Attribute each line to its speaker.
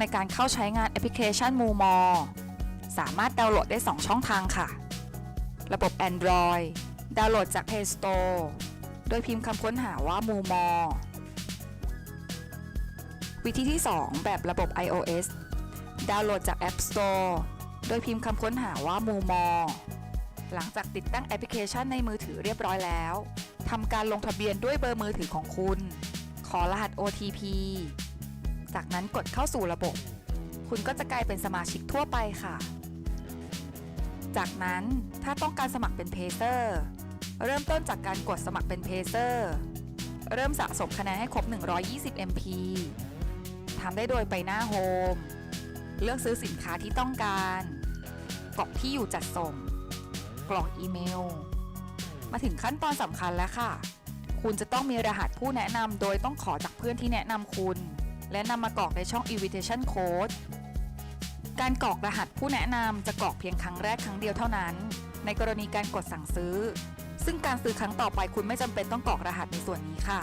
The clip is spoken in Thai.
Speaker 1: ในการเข้าใช้งานแอปพลิเคชันมูมอสามารถดาวน์โหลดได้ 2 ช่องทางค่ะ ระบบ Android ดาวน์โหลดจาก Play Store โดยพิมพ์คำค้นหาว่ามูมอวิธีที่ 2 แบบระบบ iOS ดาวน์โหลดจาก App Store โดยพิมพ์คำค้นหาว่ามูมอหลังจากติดตั้งแอปพลิเคชันในมือถือเรียบร้อยแล้วทำการลงทะเบียนด้วยเบอร์มือถือของคุณ ขอรหัส OTP จากนั้นกดเข้าสู่ระบบ คุณก็จะกลายเป็นสมาชิกทั่วไปค่ะ จากนั้นถ้าต้องการสมัครเป็นเพเซอร์ เริ่มต้นจากการกดสมัครเป็นเพเซอร์ เริ่มสะสมคะแนนให้ครบ 120 MP ทำได้โดยไปหน้าโฮม เลือกซื้อสินค้าที่ต้องการกรอกที่อยู่จัดส่ง กรอกอีเมล มาถึงขั้นตอนสำคัญแล้วค่ะ คุณจะต้องมีรหัสผู้แนะนำโดยต้องขอจากเพื่อนที่แนะนำคุณ และนำมากรอกในช่อง invitation code การกรอกรหัสผู้แนะนำจะกรอกเพียงครั้งแรกครั้งเดียวเท่านั้น ในกรณีการกดสั่งซื้อ ซึ่งการซื้อครั้งต่อไปคุณไม่จำเป็นต้องกรอกรหัสในส่วนนี้ค่ะ